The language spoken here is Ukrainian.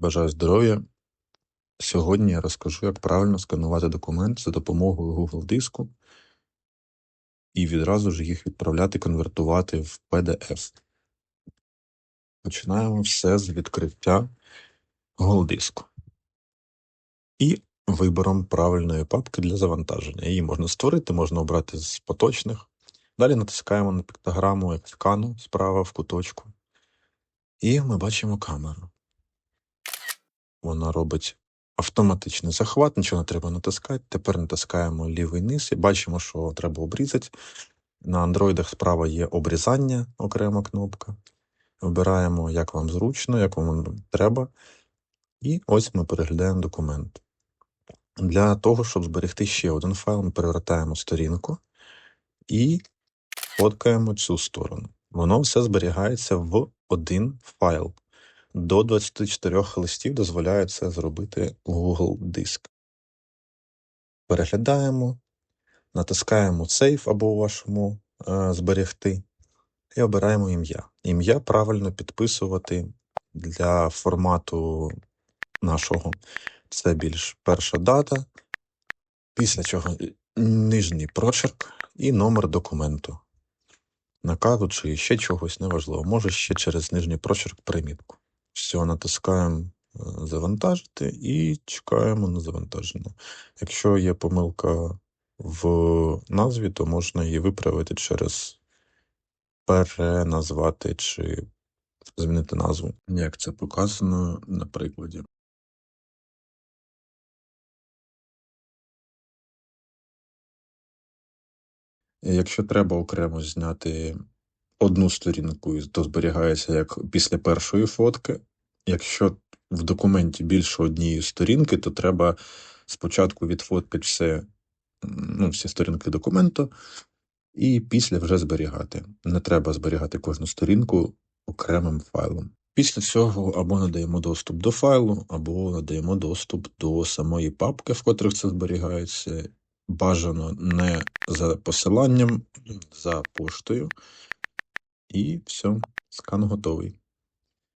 Бажаю здоров'я. Сьогодні я розкажу, як правильно сканувати документ за допомогою Google диску і відразу ж їх відправляти, конвертувати в PDF. Починаємо все з відкриття Google диску і вибором правильної папки для завантаження. Її можна створити, можна обрати з поточних. Далі натискаємо на піктограму як скану справа в куточку. І ми бачимо камеру. Вона робить автоматичний захват, нічого не треба натискати. Тепер натискаємо лівий низ і бачимо, що треба обрізати. На андроїдах справа є обрізання, окрема кнопка. Обираємо, як вам зручно, як вам треба. І ось ми переглядаємо документ. Для того, щоб зберегти ще один файл, ми перевертаємо сторінку і фоткаємо цю сторону. Воно все зберігається в один файл. До 24 листів дозволяє це зробити Google Диск. Переглядаємо, натискаємо Save або у вашому е, зберегти і обираємо ім'я. Ім'я правильно підписувати для формату нашого. Це більш перша дата, після чого нижній прочерк і номер документу. Наказу чи ще чогось неважливо. Може ще через нижній прочерк примітку. Все, натискаємо е, завантажити і чекаємо на завантаження. Якщо є помилка в назві, то можна її виправити через переназвати чи змінити назву. Як це показано на прикладі. Якщо треба окремо зняти одну сторінку, то зберігається як після першої фотки. Якщо в документі більше однієї сторінки, то треба спочатку відфоткати все, ну, всі сторінки документу, і після вже зберігати. Не треба зберігати кожну сторінку окремим файлом. Після цього або надаємо доступ до файлу, або надаємо доступ до самої папки, в котрих це зберігається. Бажано не за посиланням, за поштою. І все, скан готовий.